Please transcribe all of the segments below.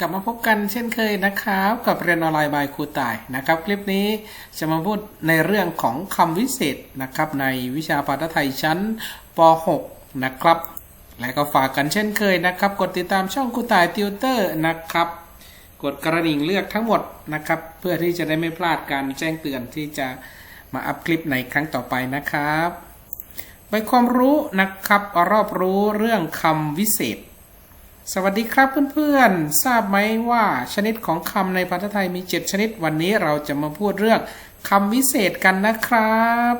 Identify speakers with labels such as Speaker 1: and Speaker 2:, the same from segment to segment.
Speaker 1: กลับมาพบกันเช่นเคยนะครับ กับเรียนออนไลน์บายครูต่ายนะครับ คลิปนี้จะมาพูดในเรื่องของคำวิเศษนะครับ ในวิชาภาษาไทยชั้นป .6 นะครับ และก็ฝากกันเช่นเคยนะครับ กดติดตามช่องครูต่ายติวเตอร์นะครับ กดกระดิ่งเลือกทั้งหมดนะครับ เพื่อที่จะได้ไม่พลาดการแจ้งเตือนที่จะมาอัพคลิปในครั้งต่อไปนะครับใบความรู้นะครับรอบรู้เรื่องคำวิเศษ สวัสดีครับเพื่อนๆ ทราบไหมว่าชนิดของคำในภาษาไทยมี 7 ชนิดวันนี้เราจะมาพูดเรื่องคำวิเศษกันนะครับ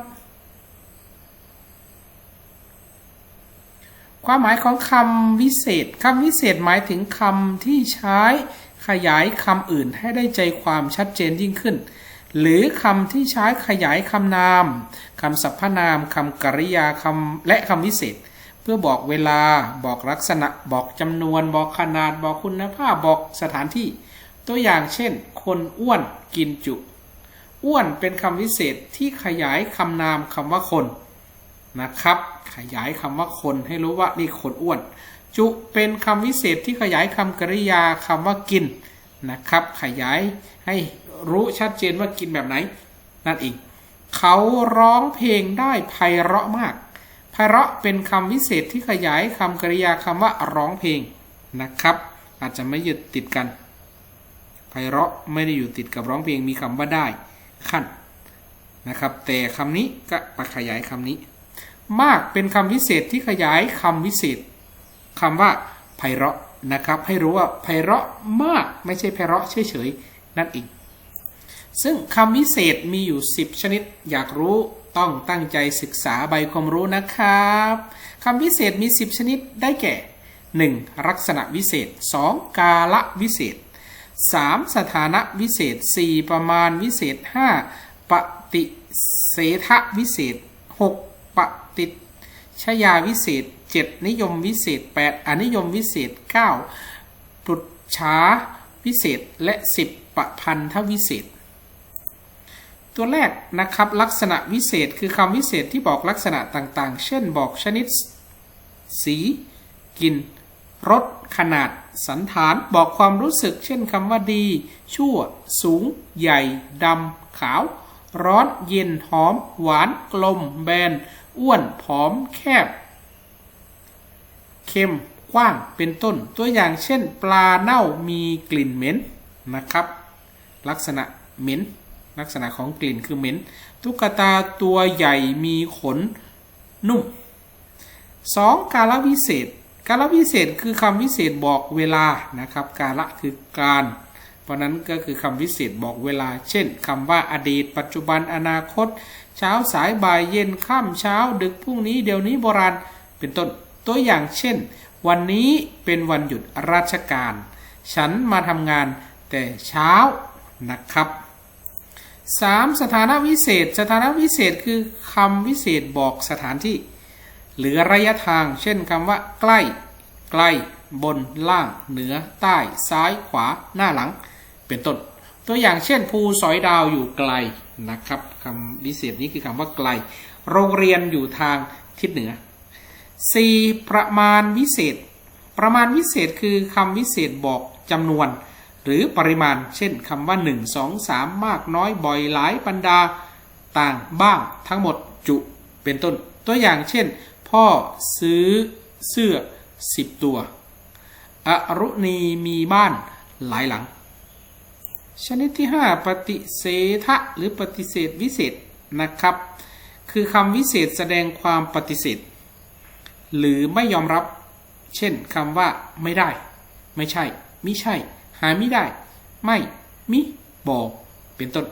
Speaker 1: ความหมายของคำวิเศษคำวิเศษหมายถึงคำที่ใช้ขยายคำอื่นให้ได้ใจความชัดเจนยิ่งขึ้น หรือคำที่ใช้ขยายคำนามคำสรรพนามคำกริยาคำและคำวิเศษ เพื่อบอกเวลาบอกลักษณะบอกจำนวน บอกขนาดบอกคุณภาพบอกสถานที่ ตัวอย่างเช่น คนอ้วนกินจุ อ้วนเป็นคำวิเศษที่ขยายคำนามคำว่าคนนะครับ ขยายคำว่าคนให้รู้ว่านี่คนอ้วน จุเป็นคำวิเศษที่ขยายคำกริยาคำว่ากินนะครับ ขยายให้รู้ชัดเจนว่ากินแบบไหน นั่นเอง เขาร้องเพลงได้ไพเราะมาก ไพเราะเป็นคำวิเศษที่ขยายคำกริยาคำว่าร้องเพลงนะครับ อาจจะไม่ยึดติดกันไพเราะไม่ได้อยู่ติดกับร้องเพลงมีคำว่าได้ขั้นนะครับ แต่คำนี้ก็มาขยายคำนี้ มากเป็นคำวิเศษที่ขยายคำวิเศษคำว่าไพเราะนะครับ ให้รู้ว่าไพเราะมากไม่ใช่ไพเราะเฉยๆนั่นเองซึ่งคำวิเศษมีอยู่ 10 ชนิดอยากรู้ ต้องตั้งใจศึกษาใบความรู้นะครับคำวิเศษมี 10 ชนิดได้แก่ 1. ลักษณะวิเศษ 2. กาละวิเศษ 3. สถานะวิเศษ 4. ประมาณวิเศษ 5. ปฏิเสธวิเศษ 6. ปฏิชยาวิเศษ 7. นิยมวิเศษ 8. อนิยมวิเศษ 9. ปรุชาวิเศษและ 10. ประพันธวิเศษ ตัวแรกนะครับลักษณะวิเศษคือคำวิเศษที่บอกลักษณะต่างๆ เช่นบอกชนิด สีกลิ่นรสขนาด สันฐานบอกความรู้สึก เช่นคำว่าดี ชั่ว สูง ใหญ่ดำขาว ร้อนเย็นหอม หวาน กลม แบน อ้วนผอม แคบ เค็มกว้างเป็นต้น ตัวอย่างเช่น ปลาเน่ามีกลิ่นเหม็นนะครับ ลักษณะเหม็น ลักษณะของกลิ่นคือเหม็น ตุ๊กตาตัวใหญ่มีขนนุ่ม 2. กาลวิเศษ กาลวิเศษคือคำวิเศษบอกเวลานะครับ กาละคือการ เพราะนั้นก็คือคำวิเศษบอกเวลา เช่นคำว่าอดีต ปัจจุบันอนาคต เช้าสายบ่ายเย็นค่ำเช้า ดึกพรุ่งนี้เดี๋ยวนี้โบราณเป็นต้นตัวอย่างเช่น วันนี้เป็นวันหยุดราชการ ฉันมาทำงานแต่เช้านะครับ 3. สถานะวิเศษ สถานะวิเศษคือคำวิเศษบอกสถานที่ หรือระยะทาง เช่นคำว่า ใกล้ ไกล บน ล่าง เหนือ ใต้ ซ้าย ขวา หน้าหลัง เป็นต้น ตัวอย่างเช่น ภูสอยดาวอยู่ไกลนะครับคำวิเศษนี้คือคำว่าไกล โรงเรียนอยู่ทางทิศเหนือ 4. ประมาณวิเศษ ประมาณวิเศษคือคำวิเศษบอกจำนวน หรือปริมาณ เช่นคำว่า 1 2 3 มากน้อยบ่อยหลายบรรดา ต่างบ้างทั้งหมดจุเป็นต้น ตัวอย่างเช่น พ่อซื้อเสื้อ 10 ตัว อรุณีมีบ้านหลายหลัง ชนิดที่ 5 ปฏิเสธะหรือปฏิเสธวิเศษนะครับ คือคำวิเศษแสดงความปฏิเสธ หรือไม่ยอมรับ เช่นคำว่าไม่ได้ ไม่ใช่มิใช่ หาไม่ได้ ไม่ มิ บอก เป็นต้น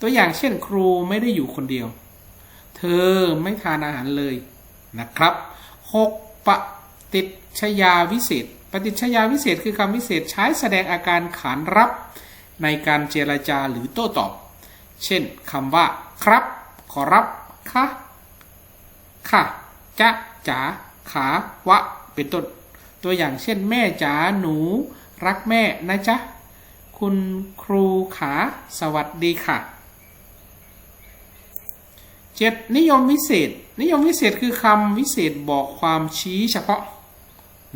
Speaker 1: ตัวอย่างเช่นครูไม่ได้อยู่คนเดียว เธอไม่ทานอาหารเลยนะครับ 6. ปฏิชยาวิเศษ ปฏิชยาวิเศษคือคำวิเศษใช้แสดงอาการขานรับ ในการเจรจาหรือโต้ตอบ เช่นคำว่า ครับ ขอรับ ค่ะ ค่ะ จะจ๋าขาวะ เป็นต้น ตัวอย่างเช่น แม่จ๋าหนู รักแม่นะจ๊ะ คุณครูขาสวัสดีค่ะเจ็ดนิยมวิเศษ นิยมวิเศษคือคำวิเศษบอกความชี้เฉพาะ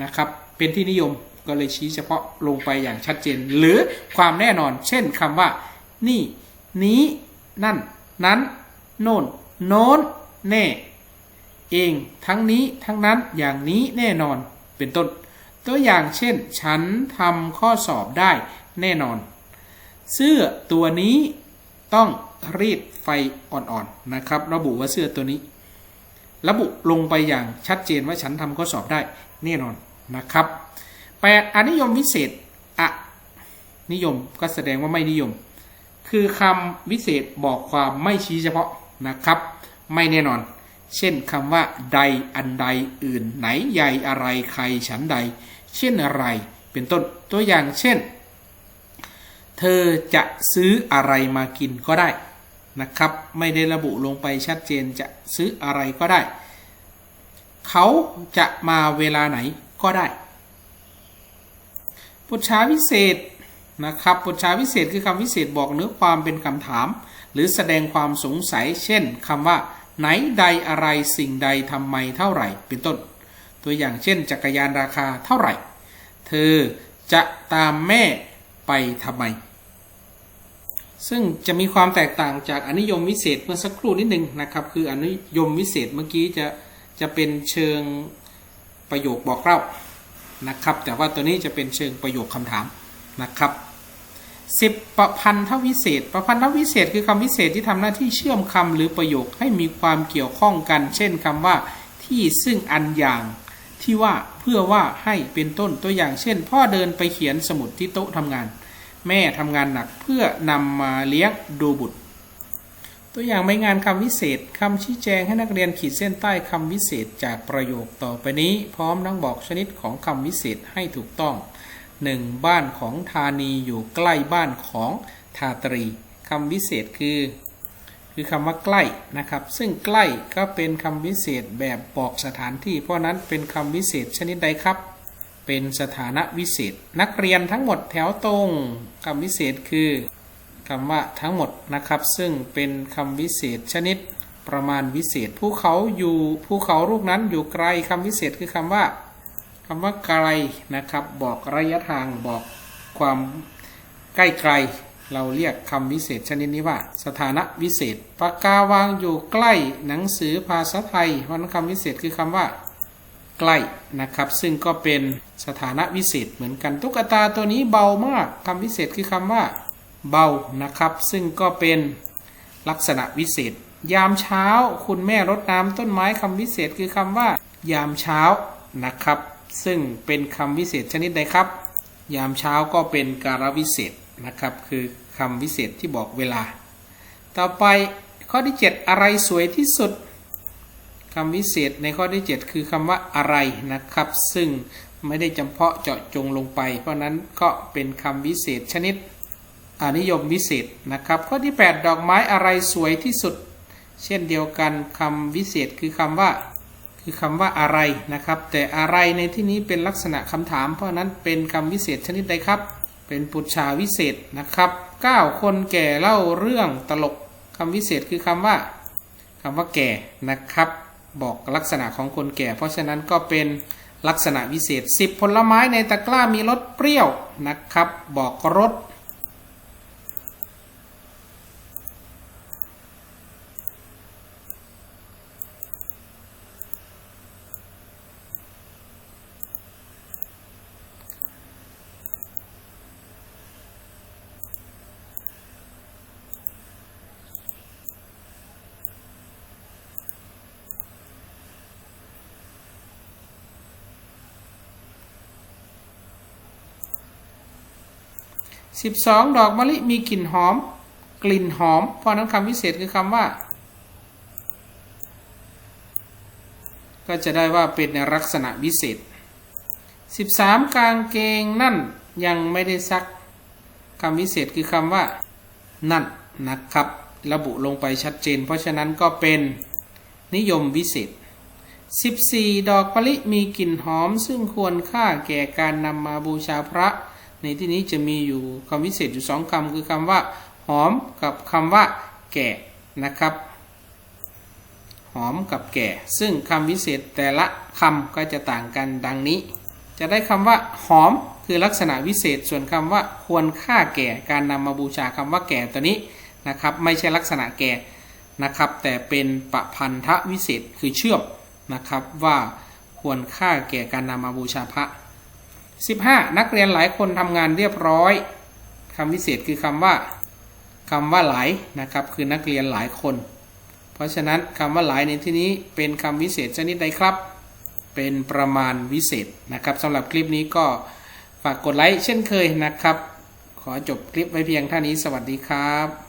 Speaker 1: นะครับ เป็นที่นิยมก็เลยชี้เฉพาะลงไปอย่างชัดเจน หรือความแน่นอน เช่นคำว่า นี่ นี้ นั่น นั้น โน่น โน้น แน่ เอง ทั้งนี้ ทั้งนั้น อย่างนี้แน่นอน เป็นต้น ตัวอย่างเช่น ฉันทำข้อสอบได้แน่นอน เสื้อตัวนี้ต้องรีดไฟอ่อนๆนะครับ ระบุว่าเสื้อตัวนี้ ระบุลงไปอย่างชัดเจนว่าฉันทำข้อสอบได้แน่นอนนะครับแปดอนิยมวิเศษอะนิยมก็แสดงว่าไม่นิยม คือคำวิเศษบอกความไม่ชี้เฉพาะนะครับ ไม่แน่นอน เช่นคำว่า ใดอันใดอื่น ไหนใหญ่อะไรใครฉันใด เช่นอะไร เป็นต้นตัวอย่างเช่น เธอจะซื้ออะไรมากินก็ได้นะครับ ไม่ได้ระบุลงไปชัดเจนจะซื้ออะไรก็ได้ เขาจะมาเวลาไหนก็ได้ปุจฉาวิเศษนะครับปุจฉาวิเศษคือคำวิเศษบอกเนื้อความเป็นคำถาม หรือแสดงความสงสัย เช่นคำว่า ไหนใดอะไรสิ่งใดทำไมเท่าไหร่ เป็นต้น ตัวอย่างเช่น จักรยานราคาเท่าไหร่ เธอจะตามแม่ไปทำไม ซึ่งจะมีความแตกต่างจากอนิยมวิเศษเมื่อสักครู่นิดนึงนะครับ คืออนิยมวิเศษเมื่อกี้จะจะเป็นเชิงประโยคบอกเล่านะครับ แต่ว่าตัวนี้จะเป็นเชิงประโยคคำถามนะครับ สิบประพันธวิเศษ ประพันธวิเศษคือคำวิเศษที่ทำหน้าที่เชื่อมคำหรือประโยคให้มีความเกี่ยวข้องกัน เช่นคำว่าที่ซึ่งอันอย่างที่ว่าเพื่อว่าให้เป็นต้นตัวอย่างเช่น พ่อเดินไปเขียนสมุดที่โต๊ะทำงาน แม่ทำงานหนักเพื่อนำมาเลี้ยงดูบุตร ตัวอย่างใบงานคำวิเศษคำชี้แจงให้นักเรียนขีดเส้นใต้คำวิเศษจากประโยคต่อไปนี้ พร้อมทั้งบอกชนิดของคำวิเศษให้ถูกต้อง 1. บ้านของธานีอยู่ใกล้บ้านของทาตรีคำวิเศษคือ คือคำว่าใกล้นะครับ ซึ่งใกล้ก็เป็นคำวิเศษแบบบอกสถานที่ เพราะนั้นเป็นคำวิเศษชนิดใดครับ เป็นสถานะวิเศษ นักเรียนทั้งหมดแถวตรงคำวิเศษคือคำว่าทั้งหมดนะครับ ซึ่งเป็นคำวิเศษชนิดประมาณวิเศษภูเขาอยู่ภูเขาลูกนั้นอยู่ไกลคำวิเศษคือคำว่า คำว่าไกลนะครับ บอกระยะทางบอกความใกล้ไกล เราเรียกคำวิเศษชนิดนี้ว่า สถานะวิเศษปากกาวางอยู่ใกล้หนังสือภาษาไทยเพราะนั้นคำวิเศษคือคำว่า ใกล้นะครับ ซึ่งก็เป็นสถานะวิเศษเหมือนกันตุ๊กตาตัวนี้เบามากคำวิเศษคือคำว่า เบานะครับ ซึ่งก็เป็นลักษณะวิเศษ ยามเช้า คุณแม่รดน้ำต้นไม้คำวิเศษคือคำว่า ยามเช้านะครับ ซึ่งเป็นคำวิเศษชนิดใดครับ ยามเช้าก็เป็นการวิเศษนะครับ คือคำวิเศษที่บอกเวลา ต่อไปข้อที่ 7 อะไรสวยที่สุดคำวิเศษในข้อที่ 7 คือคำว่าอะไรนะครับ ซึ่งไม่ได้จำเพาะเจาะจงลงไป เพราะนั้นก็เป็นคำวิเศษชนิดอนิยมวิเศษนะครับ ข้อที่ 8 ดอกไม้อะไรสวยที่สุด เช่นเดียวกันคำวิเศษคือคำว่า คือคำว่าอะไรนะครับ แต่อะไรในที่นี้เป็นลักษณะคำถาม เพราะนั้นเป็นคำวิเศษชนิดใดครับ เป็นปุจฉาวิเศษนะครับ 9 คนแก่เล่าเรื่องตลกคำวิเศษคือคำว่าคำว่าแก่นะครับ บอกลักษณะของคนแก่ เพราะฉะนั้นก็เป็นลักษณะวิเศษ 10 ผลไม้ในตะกร้ามีรสเปรี้ยวนะครับ บอกรส 12 ดอกมะลิมีกลิ่นหอม กลิ่นหอม เพราะนั้นคำวิเศษคือคำว่า ก็จะได้ว่าเป็นในลักษณะวิเศษ 13 กางเกงนั่นยังไม่ได้ซักคำวิเศษคือคำว่า นั่นนะครับ ระบุลงไปชัดเจน เพราะฉะนั้นก็เป็นนิยมวิเศษ 14 ดอกมะลิมีกลิ่นหอม ซึ่งควรค่าแก่การนำมาบูชาพระ ในที่นี้จะมีอยู่คำวิเศษอยู่สองคำคือคำว่า หอมกับคำว่าแก่นะครับ หอมกับแก่ ซึ่งคำวิเศษแต่ละคำก็จะต่างกันดังนี้ จะได้คำว่า หอมคือลักษณะวิเศษส่วนคำว่าควรค่าแก่การนำมาบูชาคำว่าแก่ตัวนี้นะครับไม่ใช่ลักษณะแก่นะครับ แต่เป็นประพันธวิเศษคือเชื่อมนะครับว่าควรค่าแก่การนำมาบูชาพระ 15 นักเรียนหลายคนทำงานเรียบร้อยคำวิเศษคือคำว่าคำว่าหลายนะครับคือนักเรียนหลายคน เพราะฉะนั้นคำว่าหลายในที่นี้เป็นคำวิเศษชนิดใดครับ เป็นประมาณวิเศษนะครับสำหรับคลิปนี้ก็ฝากกดไลค์เช่นเคยนะครับ ขอจบคลิปไว้เพียงเท่านี้สวัสดีครับ